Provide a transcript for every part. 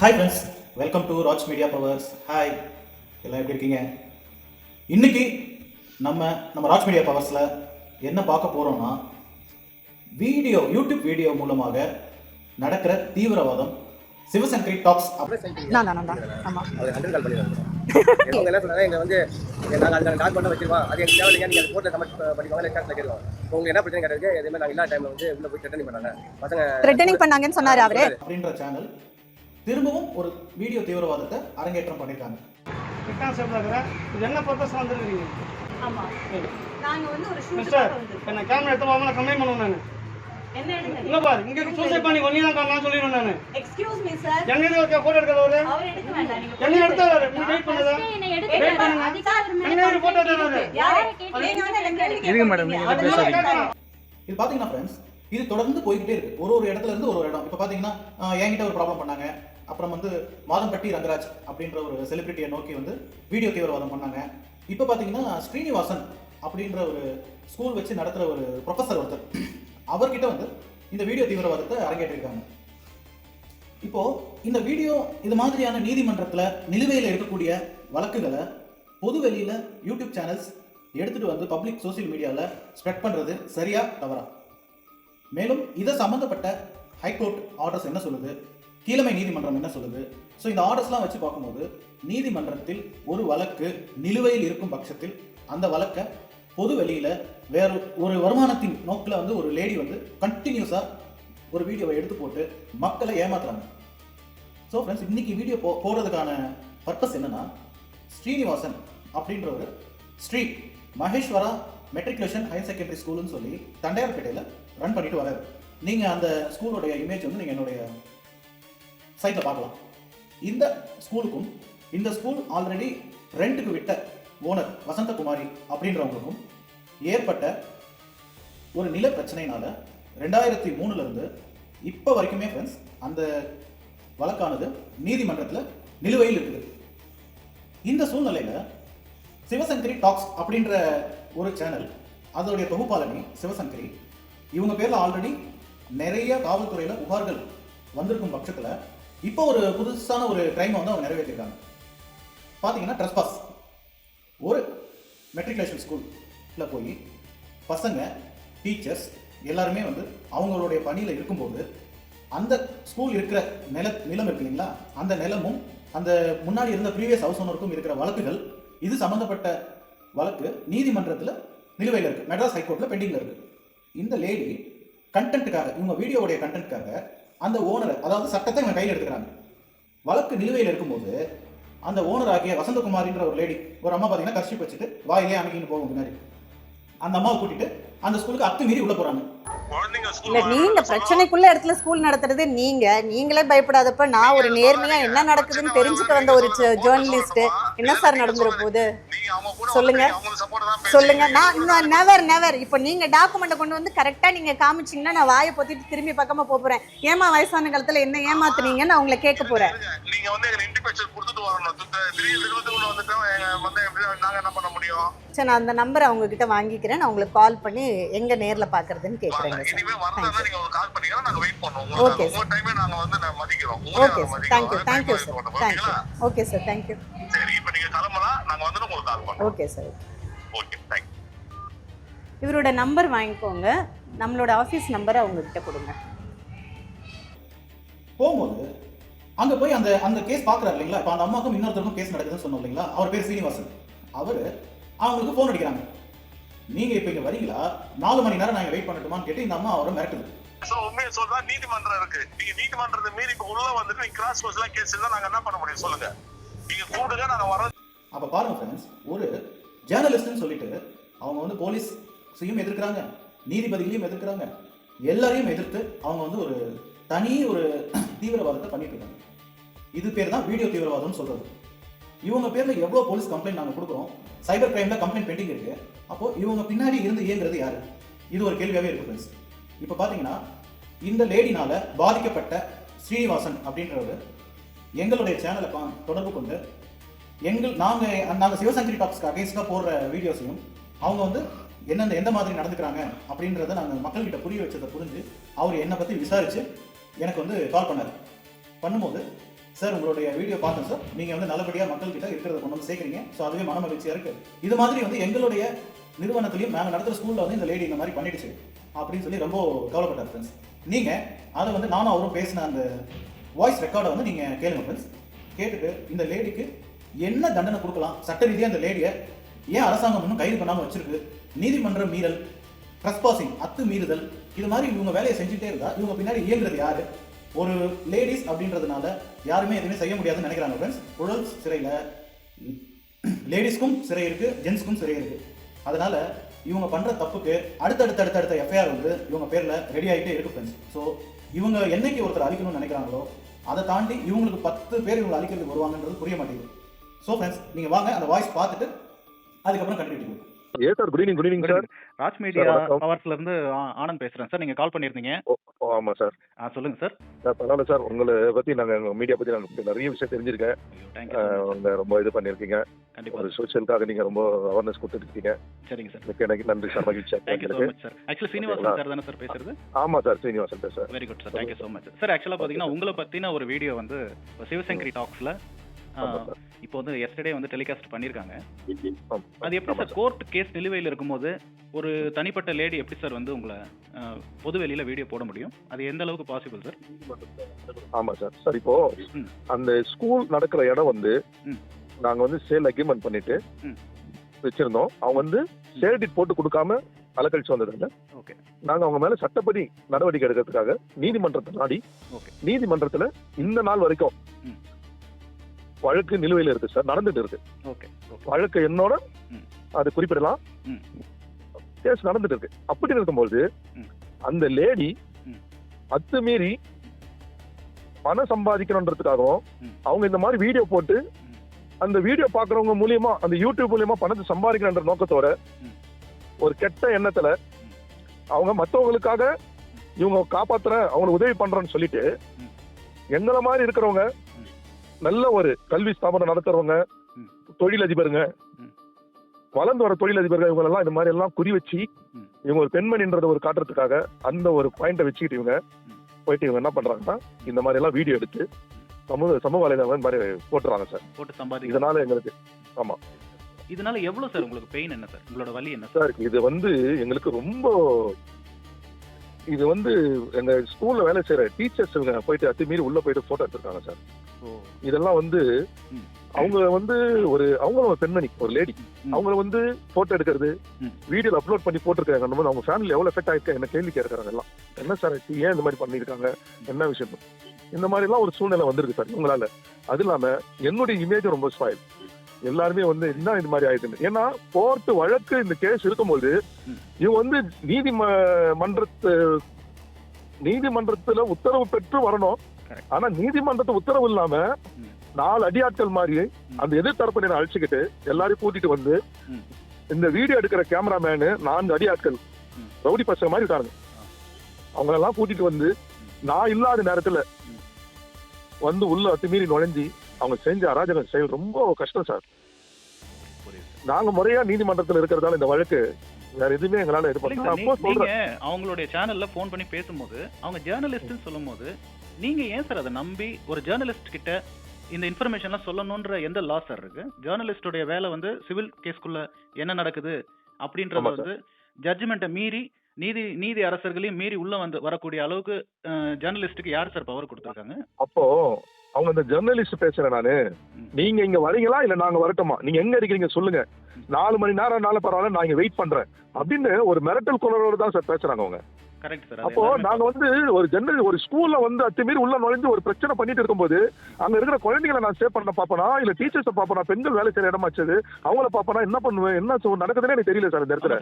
Hi friends welcome to Raj media powers hi எல்லாம் எப்படி இருக்கீங்க? இன்னைக்கு நம்ம நம்ம ராஜ் மீடியா பவர்ஸில் என்ன பார்க்க போகிறோம்னா வீடியோ யூடியூப் வீடியோ மூலமாக நடக்கிற தீவிரவாதம் சிவசங்கரி டாக்ஸ் எங்க வந்து நாங்கள் அதுக்கு டாக் பண்ண வச்சிருவோம். அது எங்க தேவையில்லைங்க நீங்கள் கோர்ட்டில் கமெண்ட் பண்ணிக்கோங்க இல்லை கேட்டில் கேட்கலாம் உங்களுக்கு என்ன பிரச்சனை கிடையாது அதே மாதிரி நாங்கள் எல்லா டைமில் வந்து உள்ள போய் த்ரெட்டனிங் பண்ணாங்க. பசங்க த்ரெட்டனிங் பண்ணாங்கன்னு சொன்னாரு அவரு. அப்படின்ற சேனல் திரும்பவும் ஒரு வீடியோ தீவிரவாதத்தை அரங்கேற்றம் பண்ணியிருக்காங்க இது என்ன பர்பஸ் வந்துருக்கீங்க? ஆமா. நாங்க வந்து ஒரு ஷூட் மிஸ்டர் என்ன கேமரா எடுத்து கம்ப்ளைண்ட் நான். எடுங்க இல்ல பாரு இங்க சூசைட் பண்ணி ஒன்னி தான் நான் சொல்லிடுவேன் நான். எக்ஸ்கியூஸ் மீ சார் என்ன இருக்க போட்டோ எடுக்கிறவரு அவர்? எடுக்க வேண்டாம் நீங்க என்ன எடுத்தாரு நீ வெயிட் பண்ணுதா எடுக்க வெயிட் வேண்டாம். பண்ணுங்க. அதிகாரம் என்ன ஒரு போட்டோ எடுத்தாரு யாரை இருங்க மேடம், நீங்க. பேசாதீங்க. இது பார்த்தீங்கன்னா ஃப்ரெண்ட்ஸ் இது தொடர்ந்து போய்கிட்டே இருக்கு. ஒரு ஒரு இடத்துல இருந்து ஒரு ஒரு இடம். இப்போ பார்த்தீங்கன்னா ஆஹ், என்கிட்ட ஒரு ப்ராப்ளம் பண்ணாங்க. அப்புறம் வந்து மாதம்பட்டி ரங்கராஜ் அப்படின்ற ஒரு செலிபிரிட்டியை நோக்கி வந்து வீடியோ தீவிரவாதம் பண்ணாங்க. இப்போ பார்த்தீங்கன்னா ஸ்ரீனிவாசன் அப்படின்ற ஒரு ஸ்கூல் வச்சு நடத்துகிற ஒரு ப்ரொஃபஸர் ஒருத்தர் அவர்கிட்ட வந்து இந்த வீடியோ தீவிரவாதத்தை அரங்கேற்றிருக்காங்க. இப்போ இந்த வீடியோ இது மாதிரியான நீதிமன்றத்தில் நிலுவையில் இருக்கக்கூடிய வழக்குகளை பொது வெளியில் யூடியூப் சேனல்ஸ் எடுத்துட்டு வந்து பப்ளிக் சோஷியல் மீடியாவில் ஸ்ப்ரெட் பண்ணுறது சரியா தவறா? மேலும் இதை சம்மந்தப்பட்ட ஹைகோர்ட் ஆர்டர்ஸ் என்ன சொல்லுது? கீழமை நீதிமன்றம் என்ன சொல்லுது? ஸோ இந்த ஆர்டர்ஸ்லாம் வச்சு பார்க்கும்போது நீதிமன்றத்தில் ஒரு வழக்கு நிலுவையில் இருக்கும் பட்சத்தில் அந்த வழக்கை பொது வெளியில் வேற ஒரு வருமானத்தின் நோக்கில் வந்து ஒரு லேடி வந்து கண்டினியூஸாக ஒரு வீடியோவை எடுத்து போட்டு மக்களை ஏமாத்துறாங்க. ஸோ ஃப்ரெண்ட்ஸ் இன்னைக்கு வீடியோ போ போடுறதுக்கான பர்பஸ் என்னன்னா ஸ்ரீனிவாசன் அப்படின்ற ஒரு Sri Maheswara matriculation higher secondary ஸ்கூல்னு சொல்லி தண்டையார்பேட்டையில் ரன் பண்ணிட்டு வராரு. நீங்கள் அந்த ஸ்கூலோடைய இமேஜ் வந்து நீங்கள் என்னுடைய சைட்டில் பார்க்கலாம். இந்த ஸ்கூலுக்கும் இந்த ஸ்கூல் ஆல்ரெடி ரெண்ட்டுக்கு விட்ட ஓனர் வசந்தகுமாரி அப்படின்றவங்களுக்கும் ஏற்பட்ட ஒரு நில பிரச்சனையினால ரெண்டாயிரத்தி மூணுலேருந்து இப்போ வரைக்குமே ஃப்ரெண்ட்ஸ் அந்த வழக்கானது நீதிமன்றத்தில் நிலுவையில் இருக்குது. இந்த சூழ்நிலையில் சிவசங்கரி டாக்ஸ் அப்படின்ற ஒரு சேனல் அதோடைய தொகுப்பாளனி சிவசங்கரி இவங்க பேரில் ஆல்ரெடி நிறைய காவல்துறையில் புகார்கள் வந்திருக்கும் பட்சத்தில் இப்போ ஒரு புதுசான ஒரு கிரைமை வந்து அவங்க நிறைவேற்றிருக்காங்க. பார்த்தீங்கன்னா ட்ரெஸ்பாஸ் ஒரு மெட்ரிகுலேஷன் ஸ்கூலில் போய் பசங்க டீச்சர்ஸ் எல்லாருமே வந்து அவங்களுடைய பணியில் இருக்கும்போது அந்த ஸ்கூல் இருக்கிற நில நிலம் இருக்கு இல்லைங்களா? அந்த நிலமும் அந்த முன்னாடி இருந்த ப்ரீவியஸ் ஹவுஸ் ஓனருக்கும் இருக்கிற வழக்குகள் இது சம்மந்தப்பட்ட வழக்கு நீதிமன்றத்தில் நிலுவையில் இருக்குது மெட்ராஸ் ஹைகோர்ட்டில் பெண்டிங்கில் இருக்குது இந்த லேடி கண்டென்ட்டுக்காக இவங்க வீடியோவுடைய கண்டென்ட்டுக்காக அந்த ஓனர் அதாவது சட்டத்தை இவங்க கையில் எடுத்துக்கிறாங்க. வழக்கு நிலுவையில் இருக்கும்போது அந்த ஓனர் ஆகிய வசந்தகுமாரின்ற ஒரு லேடி ஒரு அம்மா பார்த்தீங்கன்னா கர்ஷிப் வச்சுட்டு வாயிலே அமைக்கின்னு போகும் பின்னாடி. அந்த அம்மாவை கூட்டிட்டு அந்த ஸ்கூலுக்கு அத்துமீறி உள்ள போறாங்க. இல்ல நீங்க பிரச்சனைக்குள்ள இடத்துல ஸ்கூல் நடத்துறது நீங்க. நீங்களே பயப்படாதப்ப நான் ஒரு நேர்மையா என்ன நடக்குதுன்னு தெரிஞ்சுக்க வந்த ஒரு ஜேர்னலிஸ்ட் என்ன சார் நடந்துற போகுது? சொல்லுங்க. சொல்லுங்க. நான் நெவர் நெவர் இப்போ நீங்க டாக்குமெண்ட்டை கொண்டு வந்து கரெக்டா நீங்க காமிச்சீங்கன்னா நான் வாயை பொத்திட்டு திரும்பி பக்கமா போறேன். ஏமா வயசான காலத்துல என்ன ஏமாத்துனீங்கன்னு நான் உங்களை கேட்க போறேன். நீங்க வந்து நான் அந்த நம்பரை அவங்க கிட்ட வாங்கிக்கிறேன். நான் உங்களுக்கு கால் பண்ணி எங்க நேர்ல பாக்குறதுன்னு கேக்குறேங்க sir. Okay thank you thank you thank you okay thank you okay இவரோட நம்பர் வாங்கிக்கோங்க. நம்மளோட ஆஃபீஸ் நம்பரை அவங்க கிட்ட கொடுங்க. போகும்போது அங்க போய் அந்த அந்த கேஸ் பார்க்குறாரு இல்லைங்களா? இப்போ அந்த அம்மாவுக்கும் இன்னொருத்தருக்கும் கேஸ் நடக்குதுன்னு சொன்னோம் இல்லைங்களா? அவர் பேர் சீனிவாசன். அவர் அவங்களுக்கு ஃபோன் அடிக்கிறாங்க. நீங்க இப்போ இங்க வரீங்களா? நாலு மணி நேரம் நாங்கள் வெயிட் பண்ணட்டுமான்னு கேட்டு இந்த அம்மா அவரை மிரட்டுது. சோ உண்மையை சொல்றா நீதிமன்றம் இருக்கு. நீங்க நீதிமன்றத்தை மீறி இப்ப உள்ள வந்துட்டு நீங்க கிராஸ் கோர்ஸ்லாம் கேஸ் இருந்தா நாங்க என்ன பண்ண முடியும்? சொல்லுங்க. நீங்க கூடுங்க நாங்க வர அப்போ பாருங்க ஃப்ரெண்ட்ஸ் ஒரு ஜேர்னலிஸ்ட்னு சொல்லிட்டு அவங்க வந்து போலீஸையும் எதிர்க்கிறாங்க நீதிபதிகளையும் எதிர்க்கிறாங்க. எல்லாரையும் எதிர்த்து அவங்க வந்து ஒரு தனி ஒரு தீவிரவாதத்தை பண்ணிட்டு இருக்காங்க. இது பேர் தான் வீடியோ தீவிரவாதம்னு சொல்றது. இவங்க பேர்ல எவ்வளோ போலீஸ் கம்ப்ளைண்ட் நாங்கள் கொடுக்குறோம்? சைபர் கிரைமில் கம்ப்ளைண்ட் பெண்டிங் இருக்கு. அப்போ இவங்க பின்னாடி இருந்து இயங்குறது யாரு? இது ஒரு கேள்வியாகவே இருக்கு ஃப்ரெண்ட்ஸ் இப்போ பார்த்தீங்கன்னா இந்த லேடினால பாதிக்கப்பட்ட ஸ்ரீனிவாசன் அப்படின்றவர் எங்களுடைய சேனலை பா தொடர்பு கொண்டு எங்கள் நாங்கள் நாங்கள் சிவசங்கரி டாக்ஸ்க்கு அகேன்ஸ்டாக போடுற வீடியோஸையும் அவங்க வந்து என்னென்ன எந்த மாதிரி நடந்துக்கிறாங்க அப்படின்றத நாங்கள் மக்கள்கிட்ட புரிய வச்சதை புரிஞ்சு அவர் என்னை பற்றி விசாரித்து எனக்கு வந்து கால் பண்ணார். பண்ணும்போது சார் உங்களுடைய வீடியோ பார்த்தேன் சார். நீங்கள் வந்து நல்லபடியாக மக்கள் கிட்ட இருக்கிறத கொண்டு வந்து சேர்க்குறீங்க. ஸோ அதுவே மன மகிழ்ச்சியாக இருக்குது இது மாதிரி வந்து எங்களுடைய நிறுவனத்திலையும் நாங்கள் நடத்துகிற ஸ்கூலில் வந்து இந்த லேடி இந்த மாதிரி பண்ணிடுச்சு. அப்படின்னு சொல்லி ரொம்ப கவலைப்பட்டார் ஃப்ரெண்ட்ஸ் நீங்கள் அதை வந்து நானும் அவரும் பேசின அந்த வாய்ஸ் ரெக்கார்டை வந்து நீங்கள் கேளுங்க ஃப்ரெண்ட்ஸ் கேட்டுட்டு இந்த லேடிக்கு என்ன தண்டனை கொடுக்கலாம்? சட்ட ரீதியாக அந்த லேடியை ஏன் அரசாங்கம் இன்னும் கைது பண்ணாமல் வச்சிருக்கு? நீதிமன்ற மீறல் ட்ரஸ்பாசிங் அத்து மீறுதல் இது மாதிரி இவங்க வேலையை செஞ்சுட்டே இருந்தா இவங்க பின்னாடி இயங்குறது யாரு? ஒரு லேடிஸ் அப்படின்றதுனால யாருமே எதுவுமே செய்ய முடியாதுன்னு நினைக்கிறாங்க ஃப்ரெண்ட்ஸ் உழல் சிறையில் லேடிஸ்க்கும் சிறை இருக்கு ஜென்ஸ்க்கும் சிறை இருக்கு. அதனால இவங்க பண்ணுற தப்புக்கு அடுத்தடுத்த அடுத்தடுத்த எஃப்ஐஆர் வந்து இவங்க பேரில் ரெடி ஆகிட்டே இருக்கு ஃப்ரெண்ட்ஸ் ஸோ இவங்க என்னைக்கு ஒருத்தர் அழிக்கணும்னு நினைக்கிறாங்களோ அதை தாண்டி இவங்களுக்கு பத்து பேர் இவங்களை அழிக்கிறதுக்கு வருவாங்கன்றது புரிய மாட்டேங்குது. ஸோ ஃப்ரெண்ட்ஸ் நீங்கள் வாங்க அந்த வாய்ஸ் பார்த்துட்டு அதுக்கப்புறம் கண்டுபிடிக்கணும் ஏ sir good evening good evening sir Raj media. ஹவர்ஸ்ல இருந்து ஆனந்த் பேசுறேன் சார் நீங்க கால் பண்ணிருந்தீங்க ஓ ஆமாம் சார் ஆ சொல்லுங்க சார் சார் பரவாயில்ல சார் உங்களை நாங்கள் எங்கள் மீடியா பற்றி நாங்கள் நிறைய விஷயம் தெரிஞ்சிருக்கேன். ரொம்ப இது பண்ணியிருக்கீங்க. கண்டிப்பா. ஒரு சோஷியலுக்காக நீங்கள் ரொம்ப அவேர்னஸ் கொடுத்துருக்கீங்க சரிங்க சார் மிக்க எனக்கு நன்றி சார் மகிழ்ச்சியா thank you sir actually Srinivasan sir தானே சார் பேசுறது? ஆமாம் sir Srinivasan sir very good sir thank you so much sir ஆக்சுவலாக பார்த்தீங்கன்னா உங்களை பற்றின ஒரு வீடியோ வந்து சிவசங்கரி டாக்ஸில் ஆமா. இப்போ வந்து எஸ்டர்டே வந்து டெலிகாஸ்ட் பண்ணியிருக்காங்க. அது எப்படி சார் கோர்ட் கேஸ் நிலுவையில் இருக்கும்போது ஒரு தனிப்பட்ட லேடி எப்படி சார் வந்து உங்களை பொது வெளியில வீடியோ போட முடியும் அது எந்த அளவுக்கு பாசிபிள் சார் ஆமாம் சார் சார் இப்போ. அந்த ஸ்கூல் நடக்கிற இடம் வந்து ம். நாங்கள் வந்து சேல் அக்ரிமெண்ட் பண்ணிட்டு. வச்சிருந்தோம் அவங்க வந்து சேல் டீட் போட்டு கொடுக்காம அலக்கழிச்சு வந்ததுனால ஓகே நாங்க அவங்க மேல சட்டப்படி நடவடிக்கை எடுக்கிறதுக்காக நீதிமன்றத்தை நாடி ஓகே நீதிமன்றத்துல இந்த நாள் வரைக்கும். வழக்கு நிலுவையில் இருக்கு சார் நடந்துட்டு இருக்கு ஓகே வழக்கு என்னோட. அது குறிப்பிடலாம். கேஸ் நடந்துட்டு இருக்கு அப்படி இருக்கும்போது. அந்த லேடி. அத்துமீறி பணம் சம்பாதிக்கணுன்றதுக்காகவும். அவங்க இந்த மாதிரி வீடியோ போட்டு. அந்த வீடியோ பாக்குறவங்க மூலியமா அந்த யூடியூப் மூலியமா பணத்தை சம்பாதிக்கணுன்ற நோக்கத்தோட. ஒரு கெட்ட எண்ணத்துல அவங்க மத்தவங்களுக்காக இவங்க காப்பாத்துறேன் அவங்களுக்கு உதவி பண்றேன்னு சொல்லிட்டு. எங்களை மாதிரி இருக்கிறவங்க. நல்ல ஒரு கல்வி ஸ்தாபனம் நடத்துறவங்க. தொழிலதிபருங்க. வளர்ந்து வர தொழிலதிபர்கள் இவங்க எல்லாம் இந்த மாதிரி எல்லாம் குறி வச்சு. இவங்க ஒரு பெண்மணின்றத ஒரு காட்டுறதுக்காக அந்த ஒரு பாயிண்ட வச்சுக்கிட்டு இவங்க. போயிட்டு இவங்க என்ன பண்றாங்கன்னா இந்த மாதிரி எல்லாம் வீடியோ எடுத்து சமூக சமூக வலைதளம் மாதிரி போட்டுறாங்க சார் போட்டு சம்பாதிக்க இதனால எங்களுக்கு இதனால எவ்வளவு சார் உங்களுக்கு பெயின் என்ன சார் உங்களோட வலி என்ன சார் இது வந்து எங்களுக்கு ரொம்ப இது வந்து எங்க ஸ்கூல்ல வேலை செய்யற டீச்சர்ஸ் இவங்க போயிட்டு அத்துமீறி உள்ள போயிட்டு போட்டோ எடுத்திருக்காங்க சார் இதெல்லாம் வந்து. அவங்க வந்து ஒரு அவங்களும் ஒரு பெண்மணி ஒரு லேடி ம். அவங்கள வந்து போட்டோ எடுக்கிறது. வீடியோ அப்லோட் பண்ணி போட்டிருக்காங்க அந்த மாதிரி அவங்க ஃபேமிலி எவ்வளவு எஃபெக்ட் ஆயிருக்கு என்ன கேள்வி கேட்கறாங்க எல்லாம். என்ன சார்? ஏன் இந்த மாதிரி பண்ணிருக்காங்க என்ன விஷயம்? இந்த மாதிரி எல்லாம் ஒரு சூழ்நிலை வந்திருக்கு சார் இவங்களால அது இல்லாம என்னுடைய இமேஜ் ரொம்ப ஸ்பாயில் எல்லாருமே வந்து என்ன இது மாதிரி ஆயிடுது ஏன்னா கோர்ட் வழக்கு இந்த கேஸ் இருக்கும்போது. இவங்க வந்து நீதிமன்றத்து நீதிமன்றத்துல உத்தரவு பெற்று வரணும். ஆனா நீதிமன்றத்து உத்தரவு இல்லாம. நாலு அடியாட்கள் மாதிரி அந்த எதிர்த்தரப்பினரை அழைச்சிக்கிட்டு எல்லாரையும் கூட்டிட்டு வந்து. இந்த வீடியோ எடுக்கிற கேமராமேனு நான்கு அடியாட்கள். ரவுடி பசங்க மாதிரி இருக்காங்க அவங்க எல்லாம் கூட்டிட்டு வந்து நான் இல்லாத நேரத்துல. வந்து உள்ள அத்துமீறி நுழைஞ்சி அவங்க செஞ்ச அராஜக செயல் ரொம்ப கஷ்டம் சார். நாங்க முறையா நீதிமன்றத்துல இருக்கிறதால இந்த வழக்கு வேற எதுவுமே எங்களால இது பண்ண அவங்களுடைய சேனல்ல ஃபோன் பண்ணி பேசும்போது அவங்க ஜேர்னலிஸ்ட்னு சொல்லும்போது நீங்க ஏன் சார் அதை நம்பி ஒரு ஜேர்னலிஸ்ட் கிட்ட இந்த இன்ஃபர்மேஷன்லாம் சொல்லணுன்ற எந்த லா சார் இருக்கு? ஜேர்னலிஸ்டுடைய வேலை வந்து சிவில் கேஸ்க்குள்ள என்ன நடக்குது அப்படின்றத. வந்து ஜட்ஜ்மெண்ட்டை மீறி நீதி நீதி அரசர்களையும் மீறி உள்ள வந்து வரக்கூடிய அளவுக்கு ஜேர்னலிஸ்ட்டுக்கு யார் சார் பவர் கொடுத்துருக்காங்க? அப்போ அவங்க இந்த ஜெர்னலிஸ்ட் பேசுறேன் நானு. நீங்க இங்க வரீங்களா? இல்ல நாங்க வரட்டுமா? நீங்க எங்க இருக்கீங்க சொல்லுங்க. நாலு மணி நேரம் நாள பரவாயில்ல நான் இங்க வெயிட் பண்றேன். அப்படின்னு ஒரு மிரட்டல் குரலோட தான் சார் பேசுறாங்க அவங்க. அப்போ நாங்க வந்து ஒரு ஜெனரல் ஒரு ஸ்கூல்ல வந்து அத்துமீறி உள்ள நுழைஞ்சு ஒரு பிரச்சனை பண்ணிட்டு இருக்கும்போது அங்க இருக்கிற குழந்தைகளை நான் சேவ் பண்ண பாப்பனா? இல்ல டீச்சர்ஸ பாப்பனா? பெண்கள் வேலை செய்யற இடமா வச்சது அவங்கள பாப்பனா? என்ன பண்ணுவேன் என்ன நடக்குதுன்னே எனக்கு தெரியல சார் இந்த இடத்துல.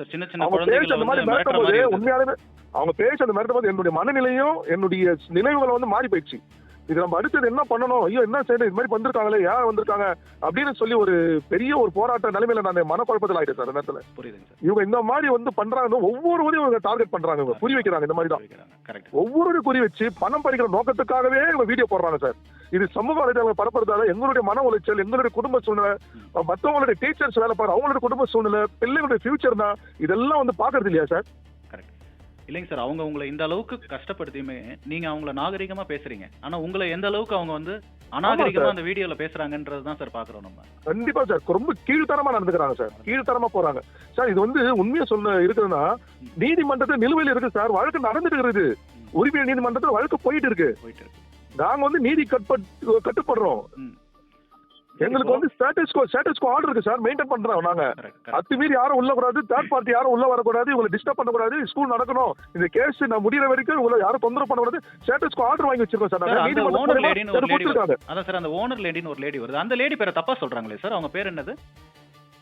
அவங்க பேச அந்த மாதிரி மிரட்டும் போது. உண்மையாலுமே அவங்க பேச அந்த மிரட்டும் போது என்னுடைய மனநிலையும் என்னுடைய நினைவுகளை வந்து மாறி போயிடுச்சு இது நம்ம அடுத்தது என்ன பண்ணணும்? ஐயோ என்ன செய்யணும் இது மாதிரி வந்திருக்காங்களே யார் வந்திருக்காங்க? அப்படின்னு சொல்லி ஒரு பெரிய ஒரு போராட்ட நிலைமையில நான் மனக்குழப்பத்தில் ஆயிட்டேன் சார் நேரத்துல. புரியுதுங்க இவங்க இந்த மாதிரி வந்து பண்றாங்க ஒவ்வொருவரையும் இவங்க டார்கெட் பண்றாங்க இவங்க புரி வைக்கிறாங்க இந்த மாதிரி தான் ஒவ்வொருவரையும் குறி வச்சு பணம் பறிக்கிற நோக்கத்துக்காகவே இவங்க வீடியோ போடுறாங்க சார். இது சமூக வலைதளங்களை பரப்புறதால எங்களுடைய மன உளைச்சல் எங்களுடைய குடும்ப சூழ்நிலை மற்றவங்களுடைய டீச்சர்ஸ் வேலை பாரு அவங்களுடைய குடும்ப சூழ்நிலை பிள்ளைங்களுடைய ஃபியூச்சர் தான் இதெல்லாம் வந்து பாக்குறது இல்லையா சார்? இல்லைங்க சார் அவங்க உங்களை இந்த அளவுக்கு கஷ்டப்படுத்தியுமே நீங்க அவங்கள நாகரிகமா பேசுறீங்க. ஆனா உங்களை எந்த அளவுக்கு அவங்க வந்து அநாகரிகமா. அந்த வீடியோல பேசுறாங்கன்றது தான் சார் பாக்குறோம் நம்ம. கண்டிப்பா சார் ரொம்ப கீழ்த்தரமா நடந்துக்கிறாங்க சார் கீழ்த்தரமா போறாங்க. சார் இது வந்து உண்மையா சொல்ல இருக்குதுன்னா நீதிமன்றத்தில் நிலுவையில் இருக்கு சார் வழக்கு நடந்துட்டு இருக்குது. உரிமையல் நீதிமன்றத்தில் வழக்கு போயிட்டு இருக்கு. போயிட்டு இருக்கு. நாங்க வந்து நீதி கட்பட் கட்டுப்படுறோம். எங்களுக்கு வந்து status quo status quo order இருக்கு சார் மெயின்டைன் பண்றோம் நாங்க. அத்துமீறி யாரும் உள்ள கூடாது தேர்ட் பார்ட்டி யாரும் உள்ள வரக்கூடாது. இவங்களை டிஸ்டர்ப் பண்ணக்கூடாது. ஸ்கூல் நடக்கணும். இந்த கேஸ் நான் முடியற வரைக்கும் இவங்களை யாரும் தொந்தரவு பண்ணக்கூடாது. ஸ்டேட்டஸ்கோ ஆர்டர் வாங்கி வச்சிருக்கோம் சார் நாங்க ஓனர் லேடின்னு ஒரு லேடி. அதான் சார் அந்த ஓனர் லேடின்னு ஒரு லேடி வருது. அந்த லேடி பேரை தப்பா சொல்றாங்களே சார் அவங்க பேர் என்னது?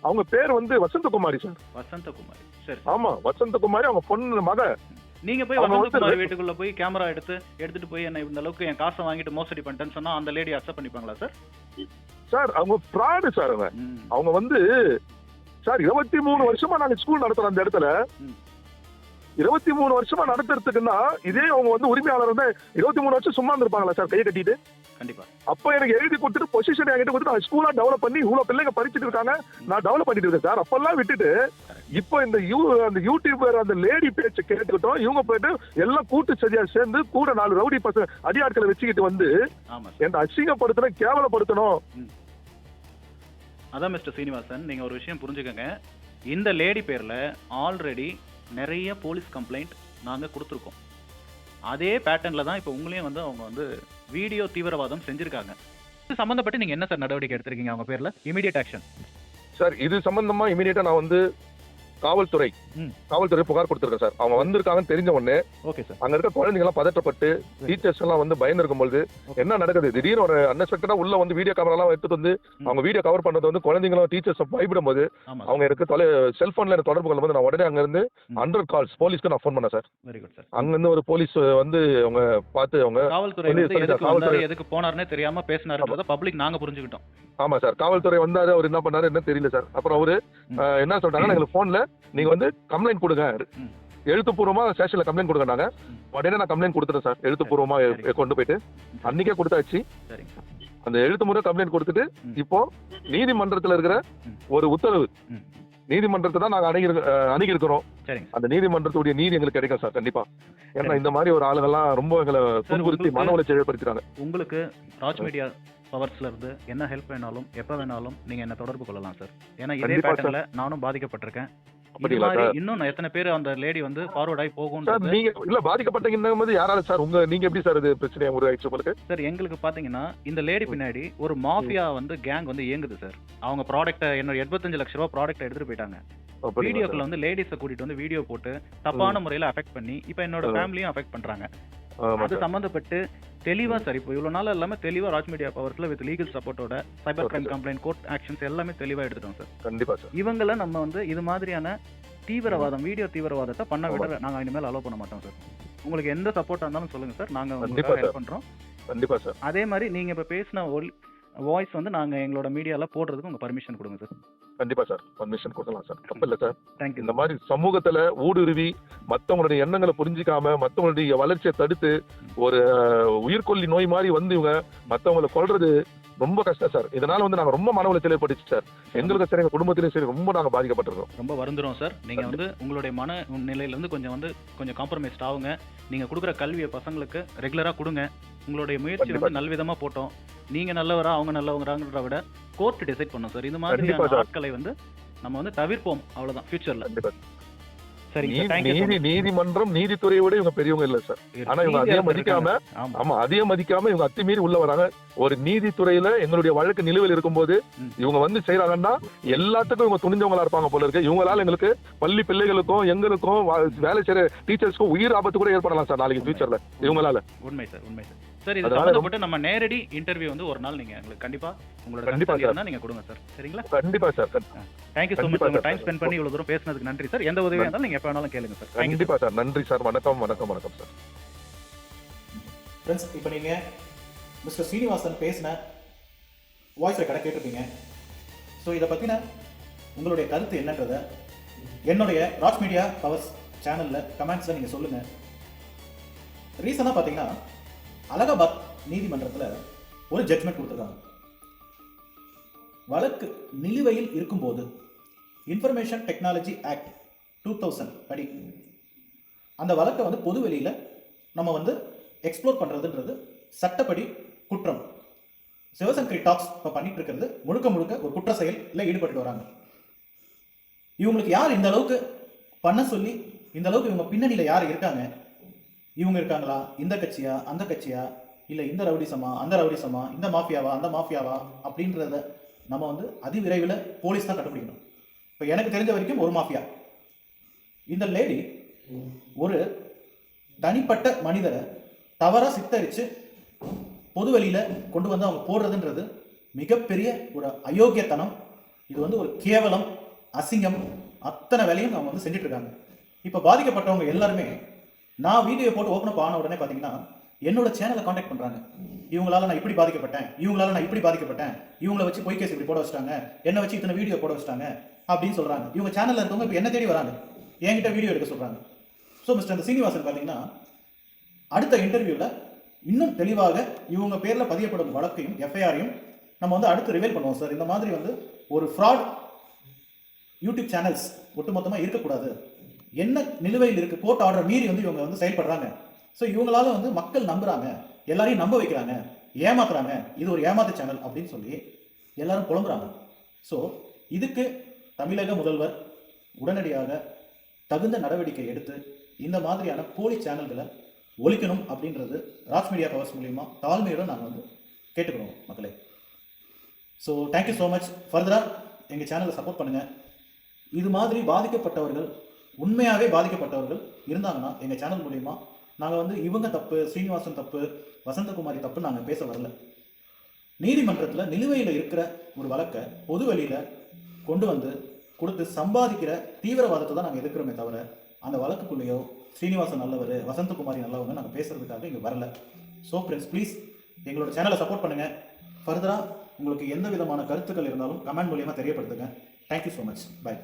அவங்க பேர் வந்து வசந்தகுமாரி சார் வசந்தகுமாரி. சரி ஆமா வசந்தகுமாரி அவங்க பொண்ணு மக. நீங்க போய் வசந்தகுமாரி வீட்டுக்குள்ள போய் கேமரா எடுத்து எடுத்துட்டு போய் என்ன இந்த அளவுக்கு என் காசை வாங்கிட்டு மோசடி பண்ணிட்டேன்னு சொன்னா அந்த லேடி அக்செப்ட் பண்ணிப்பாங்களா சார் சார் அவங்க ஃப்ராடு சார் ம். அவங்க வந்து சார் இருபத்தி மூணு வருஷமா நாங்க ஸ்கூல் நடத்துறோம் அந்த இடத்துல. இருபத்தி மூணு வருஷமா நடத்துறதுக்குன்னா இதே அவங்க வந்து உரிமையாளர் வந்து இருபத்தி மூணு வருஷம் சும்மா இருந்திருப்பாங்களா சார் கையை கட்டிட்டு? கண்டிப்பா. அப்ப எனக்கு எழுதி கொடுத்துட்டு பொசிஷன் என்கிட்ட கொடுத்து நான் ஸ்கூலா டெவலப் பண்ணி இவ்வளவு பிள்ளைங்க படிச்சுட்டு இருக்காங்க நான் டெவலப் பண்ணிட்டு இருக்கேன் சார். அப்பெல்லாம் விட்டுட்டு இப்போ இந்த யூ அந்த யூடியூபர் அந்த லேடி பேச்சு கேட்டுக்கிட்டோம் இவங்க போயிட்டு எல்லாம் கூட்டு சரியா சேர்ந்து கூட நாலு ரவுடி பசங்க அடியாட்களை வச்சுக்கிட்டு வந்து என்ன அசிங்கப்படுத்தணும் கேவலப்படுத்தணும். அதான் மிஸ்டர் சீனிவாசன் நீங்கள் ஒரு விஷயம் புரிஞ்சுக்கங்க. இந்த லேடி பேரில் ஆல்ரெடி நிறைய போலீஸ் கம்ப்ளைண்ட் நாங்கள் கொடுத்துருக்கோம். அதே பேட்டர்னில் தான் இப்போ உங்களையும் வந்து அவங்க வந்து வீடியோ தீவிரவாதம் செஞ்சுருக்காங்க. இது சம்மந்தப்பட்டு நீங்கள் என்ன சார் நடவடிக்கை எடுத்திருக்கீங்க அவங்க பேரில்? இமீடியட் ஆக்ஷன் சார் இது சம்பந்தமா இமீடியட்டா நான் வந்து காவல்துறை காவல்துறை புகார் கொடுத்துருக்கேன் சார். அவங்க வந்திருக்காங்கன்னு தெரிஞ்ச உடனே ஓகே சார். அங்க இருக்க குழந்தைங்க எல்லாம் பதற்றப்பட்டு டீச்சர்ஸ் எல்லாம் வந்து பயந்து இருக்கும்போது என்ன நடக்குது? திடீர்னு ஒரு அன்எக்ஸ்பெக்டடா உள்ள வந்து வீடியோ கேமரா எல்லாம் எடுத்துட்டு வந்து. அவங்க வீடியோ கவர் பண்றது வந்து குழந்தைங்களும் டீச்சர்ஸ் பயப்படும் போது அவங்க எனக்கு தொலை செல்போன்ல தொடர்பு கொள்ளும் போது நான் உடனே அங்க இருந்து. ஹண்ட்ரட் கால்ஸ் போலீஸ்க்கு நான் ஃபோன் பண்ணேன் சார். வெரி குட் சார் அங்க இருந்து ஒரு போலீஸ் வந்து அவங்க பார்த்து அவங்க காவல்துறை எதுக்கு காவல்துறை- வந்தாரு எதுக்கு போனாருன்னே தெரியாம பேசினாருன்றத பப்ளிக் நாங்க புரிஞ்சுக்கிட்டோம். ஆமா சார். காவல்துறை வந்தாரு அவர் என்ன பண்ணாரு என்ன தெரியல சார். அப்புறம் அவரு என்ன சொல்றாங்கன்னா எங்களுக்கு போன்ல நீங்க வந்து கம்ப்ளைண்ட் கொடுங்க. எழுத்துப்பூர்வமா ஸ்டேஷன்ல கம்ப்ளைண்ட் கொடுங்கனாங்க ம். உடனே நான் கம்ப்ளைண்ட் கொடுத்துட்டேன் சார் எழுத்துப்பூர்வமா. கொண்டு போயிட்டு அன்னைக்கே கொடுத்தாச்சு அந்த எழுத்து முறை கம்ப்ளைண்ட் கொடுத்துட்டு. இப்போ நீதிமன்றத்துல இருக்கிற. ஒரு உத்தரவு. நீதிமன்றத்தை தான் நாங்க அணுகி அணுகி இருக்கிறோம் அந்த நீதிமன்றத்துடைய நீதி எங்களுக்கு கிடைக்கும் சார் கண்டிப்பா ஏன்னா. இந்த மாதிரி ஒரு ஆளுங்கெல்லாம் ரொம்ப எங்களை துன்புறுத்தி மன உளைச்சல் ஏற்படுத்துறாங்க உங்களுக்கு ராஜ் மீடியா பவர்ஸ்ல இருந்து என்ன ஹெல்ப் வேணாலும் எப்ப வேணாலும் நீங்க என்ன தொடர்பு கொள்ளலாம் சார் ஏன்னா இதே பேட்டர்ன்ல நானும் பாதிக்கப்பட்டிருக்கேன் இது மாதிரி இன்னும் எத்தனை பேர் அந்த லேடி வந்து ஃபார்வர்ட் ஆகி சார் போகும்ன்றது நீங்க இல்ல பாதிக்கப்பட்டீங்க போது யாரால சார்? உங்க நீங்க எப்படி சார் இது பிரச்சனை உருவாயிடுச்சு உங்களுக்கு? சார் எங்களுக்கு பாத்தீங்கன்னா இந்த லேடி பின்னாடி ஒரு மாஃபியா வந்து கேங் வந்து இயங்குது சார். அவங்க ப்ராடக்ட்டை என்னோட எண்பத்தஞ்சு லட்ச ரூபா ப்ராடக்ட் எடுத்துட்டு போயிட்டாங்க. வீடியோக்குள்ள வந்து லேடிஸை கூட்டிட்டு வந்து வீடியோ போட்டு தப்பான முறையில அஃபெக்ட் பண்ணி இப்போ என்னோட. ஃபேமிலியும் அஃபெக்ட் பண்றாங்க. அது சம்பந்தப்பட்டு தெளிவா சார் இப்போ இவ்வளவு நாள் இல்லாம தெளிவா ராஜ் மீடியா பவர்ஸ்ல வித் லீகல் சப்போர்ட்டோட cyber crime. Complaint court actions எல்லாமே தெளிவா எடுத்துட்டோம் சார் கண்டிப்பா சார் இவங்கள நம்ம வந்து இது மாதிரியான தீவிரவாதம் வீடியோ தீவிரவாதத்தை பண்ண. விட நாங்க இனிமேல் அலோவ் பண்ண மாட்டோம் சார் உங்களுக்கு எந்த சப்போர்ட்டா இருந்தாலும் சொல்லுங்க சார் நாங்க உங்களுக்கு ஹெல்ப் பண்றோம். கண்டிப்பா சார் அதே மாதிரி நீங்க இப்ப பேசின வாய்ஸ் வந்து நாங்க எங்களோட மீடியால போடுறதுக்கு உங்க பர்மிஷன் கொடுங்க சார் கண்டிப்பா சார் பர்மிஷன் கொடுக்கலாம் சார் தப்பு இல்ல சார் தேங்க்யூ இந்த மாதிரி சமூகத்துல ஊடுருவி மத்தவங்களுடைய எண்ணங்களை புரிஞ்சிக்காம மத்தவங்களுடைய வளர்ச்சியை தடுத்து ஒரு உயிர்கொல்லி நோய் மாதிரி வந்து இவங்க மத்தவங்களை கொல்றது ரொம்ப கஷ்டம் சார். இதனால வந்து நாங்க ரொம்ப மன உளைச்சல் ஏற்பட்டுச்சு சார். எங்களுக்கு சரி எங்க குடும்பத்திலையும் சரி ரொம்ப நாங்க பாதிக்கப்பட்டிருக்கோம். ரொம்ப வருந்துறோம் சார். நீங்க வந்து உங்களுடைய மன நிலையில இருந்து கொஞ்சம் வந்து கொஞ்சம் காம்ப்ரமைஸ்ட் ஆகுங்க நீங்க கொடுக்குற கல்வியை பசங்களுக்கு ரெகுலரா கொடுங்க. உங்களுடைய முயற்சி. வந்து நல்விதமா போட்டோம். நீங்க நல்லவரா அவங்க நல்லவங்கறாங்கிறத விட கோர்ட் டிசைட் பண்ணும் சார். இந்த மாதிரியான. ஆட்களை வந்து நம்ம வந்து தவிர்ப்போம். அவ்வளவுதான். ஃபியூச்சர்ல நீதி நீதிமன்றம் நீதித்துறையை விட இவங்க பெரியவங்க இல்ல சார். ஆனா இவங்க அதே மதிக்காம ஆமா. அதே மதிக்காம இவங்க அத்துமீறி உள்ள வராங்க. ஒரு நீதித்துறையில எங்களுடைய வழக்கு நிலுவையில் இருக்கும்போது. இவங்க வந்து செய்யறாங்கன்னா எல்லாத்துக்கும் இவங்க துணிஞ்சவங்களா இருப்பாங்க போல இருக்கு. இவங்களால எங்களுக்கு பள்ளி பிள்ளைகளுக்கும் எங்களுக்கும் வேலை செய்யற டீச்சர்ஸ்க்கும் உயிர் ஆபத்து கூட ஏற்படலாம் சார் நாளைக்கு ஃபியூச்சர்ல இவங்களால. உண்மை சார் உண்மை சார். சார் இது அதனால சம்பந்தப்பட்டு நம்ம நேரடி இன்டர்வியூ வந்து ஒரு நாள் நீங்க எங்களுக்கு கண்டிப்பா உங்களோட கண்டிப்பா. இருந்தா நீங்க கொடுங்க சார். சரிங்களா? கண்டிப்பா sir thank you so much உங்க. டைம் ஸ்பெண்ட் பண்ணி இவ்வளவு தூரம் பேசுனதுக்கு நன்றி சார். எந்த உதவியா இருந்தாலும் நீங்க எப்ப வேணாலும் கேளுங்க சார். கண்டிப்பா சார். நன்றி சார். வணக்கம் வணக்கம் வணக்கம் சார். ஃப்ரெண்ட்ஸ் இப்போ நீங்கள் மிஸ்டர் ஸ்ரீனிவாசன் பேசின வாய்ஸ் ரெக்கார்டை கேட்டிருப்பீங்க. ஸோ இதை பற்றின உங்களுடைய கருத்து என்னன்றதை என்னுடைய ராஜ் மீடியா பவர்ஸ் சேனலில் கமெண்ட்ஸில் நீங்கள் சொல்லுங்கள் ரீசனாக பார்த்தீங்கன்னா அலகாபாத் நீதிமன்றத்தில் ஒரு ஜட்மெண்ட் கொடுத்துருக்காங்க. வழக்கு நிலுவையில் இருக்கும்போது information technology act two thousand படி அந்த வழக்கை வந்து பொது வெளியில் நம்ம வந்து எக்ஸ்ப்ளோர் பண்ணுறதுன்றது சட்டப்படி குற்றம். சிவசங்கரி டாக்ஸ் இப்போ பண்ணிட்டு இருக்கிறது முழுக்க முழுக்க ஒரு குற்ற செயலில் ஈடுபட்டு வராங்க. இவங்களுக்கு யார் இந்த அளவுக்கு பண்ண சொல்லி இந்த அளவுக்கு இவங்க பின்னணியில் யார் இருக்காங்க இவங்க இருக்காங்களா? இந்த கட்சியா? அந்த கட்சியா? இல்லை இந்த ரவுடிசமா? அந்த ரவுடிசமா? இந்த மாஃபியாவா? அந்த மாஃபியாவா? அப்படின்றத நம்ம வந்து அதிவிரைவில் போலீஸ் தான் கண்டுபிடிக்கணும். இப்போ எனக்கு தெரிஞ்ச வரைக்கும் ஒரு மாஃபியா. இந்த லேடி ஒரு தனிப்பட்ட மனிதரை தவறாக சித்தரித்து பொதுவெளியில் கொண்டு வந்து அவங்க போடுறதுன்றது மிகப்பெரிய ஒரு அயோக்கியத்தனம். இது வந்து ஒரு கேவலம் அசிங்கம் அத்தனை வேலையும் அவங்க வந்து செஞ்சுட்டு இருக்காங்க. இப்போ பாதிக்கப்பட்டவங்க எல்லாருமே நான் வீடியோ போட்டு ஓப்பன் அப் ஆன உடனே பார்த்தீங்கன்னா என்னோட சேனலை காண்டாக்ட் பண்ணுறாங்க இவங்களால நான் இப்படி பாதிக்கப்பட்டேன். இவங்களால நான் இப்படி பாதிக்கப்பட்டேன். இவங்களை வச்சு பொய் கேஸ் இப்படி போட வச்சிட்டாங்க. என்னை வச்சு இத்தனை வீடியோ போட வச்சிட்டாங்க அப்படின்னு சொல்கிறாங்க இவங்க சேனலில் இருக்கவங்க இப்போ என்ன தேடி வராங்க? என்கிட்ட வீடியோ எடுக்க சொல்கிறாங்க ஸோ மிஸ்டர் அந்த சீனிவாசன் பார்த்தீங்கன்னா அடுத்த இன்டர்வியூவில் இன்னும் தெளிவாக இவங்க பேரில் பதியப்படும் வழக்கையும் எஃப்ஐஆரையும் நம்ம வந்து அடுத்து ரிவீல் பண்ணுவோம் சார் இந்த மாதிரி வந்து ஒரு ஃப்ராட் யூடியூப் சேனல்ஸ் ஒட்டுமொத்தமாக இருக்கக்கூடாது. என்ன நிலுவையில் இருக்கு கோர்ட் ஆர்டர் மீறி வந்து இவங்க வந்து செயல்படுறாங்க. ஸோ இவங்களால வந்து மக்கள் நம்புறாங்க எல்லாரையும் நம்ப வைக்கிறாங்க ஏமாத்துறாங்க. இது ஒரு ஏமாத்து சேனல் அப்படின்னு சொல்லி எல்லாரும் புலம்புறாங்க. ஸோ இதுக்கு தமிழக முதல்வர் உடனடியாக தகுந்த நடவடிக்கை எடுத்து இந்த மாதிரியான போலி சேனல்களை ஒழிக்கணும் அப்படின்றது ராஜ் மீடியா கவர்ஸ் மூலியமாக தாழ்மையோடு நாங்கள் வந்து கேட்டுக்கிறோம் மக்களே. ஸோ தேங்க்யூ ஸோ மச் ஃபர்தராக எங்கள் சேனலை சப்போர்ட் பண்ணுங்கள் இது மாதிரி பாதிக்கப்பட்டவர்கள் உண்மையாகவே பாதிக்கப்பட்டவர்கள் இருந்தாங்கன்னா எங்கள் சேனல் மூலிமா நாங்கள் வந்து இவங்க தப்பு ஸ்ரீனிவாசன் தப்பு வசந்தகுமாரி தப்பு நாங்கள் பேச வரல. நீதிமன்றத்தில் நிலுவையில் இருக்கிற ஒரு வழக்கை பொது வெளியில் கொண்டு வந்து கொடுத்து சம்பாதிக்கிற தீவிரவாதத்தை தான் நாங்கள் எதிர்க்கிறோமே தவிர அந்த வழக்குக்குள்ளேயோ ஸ்ரீனிவாசன் நல்லவர் வசந்தகுமாரி நல்லவங்க நாங்கள் பேசுறதுக்காக இங்கே வரல. ஸோ ஃப்ரெண்ட்ஸ் ப்ளீஸ் எங்களோட சேனலை சப்போர்ட் பண்ணுங்கள் ஃபர்தராக உங்களுக்கு எந்த விதமான கருத்துக்கள் இருந்தாலும் கமெண்ட் மூலியமாக தெரியப்படுத்துங்க. Thank you so much by